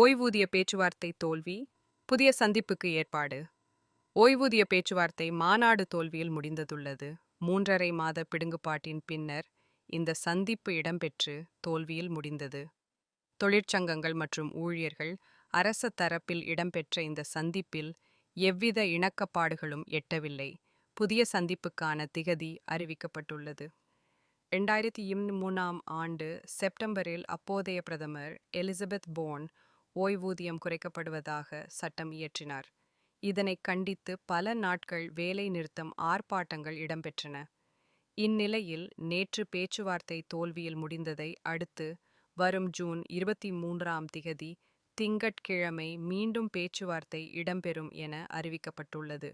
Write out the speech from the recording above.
ஓய்வூதிய பேச்சுவார்த்தை தோல்வி புதிய சந்திப்புக்கு ஏற்பாடு. ஓய்வூதிய பேச்சுவார்த்தை மாநாடு தோல்வியில் முடிந்ததுள்ளது. மூன்றரை மாத பிடுங்குபாட்டின் பின்னர் இந்த சந்திப்பு இடம்பெற்று தோல்வியில் முடிந்தது. தொழிற்சங்கங்கள் மற்றும் ஊழியர்கள் அரச தரப்பில் இடம்பெற்ற இந்த சந்திப்பில் எவ்வித இணக்கப்பாடுகளும் எட்டவில்லை. புதிய சந்திப்புக்கான திகதி அறிவிக்கப்பட்டுள்ளது. இரண்டாயிரத்தி மூணாம் ஆண்டு செப்டம்பரில் அப்போதைய பிரதமர் எலிசபெத் போன் ஓய்வூதியம் குறைக்கப்படுவதாக சட்டம் இயற்றினார். இதனை கண்டித்து பல நாட்கள் வேலை நிறுத்தம் ஆர்ப்பாட்டங்கள் இடம்பெற்றன. இந்நிலையில் நேற்று பேச்சுவார்த்தை தோல்வியில் முடிந்ததை அடுத்து வரும் ஜூன் இருபத்தி மூன்றாம் திகதி திங்கட்கிழமை மீண்டும் பேச்சுவார்த்தை இடம்பெறும் என அறிவிக்கப்பட்டுள்ளது.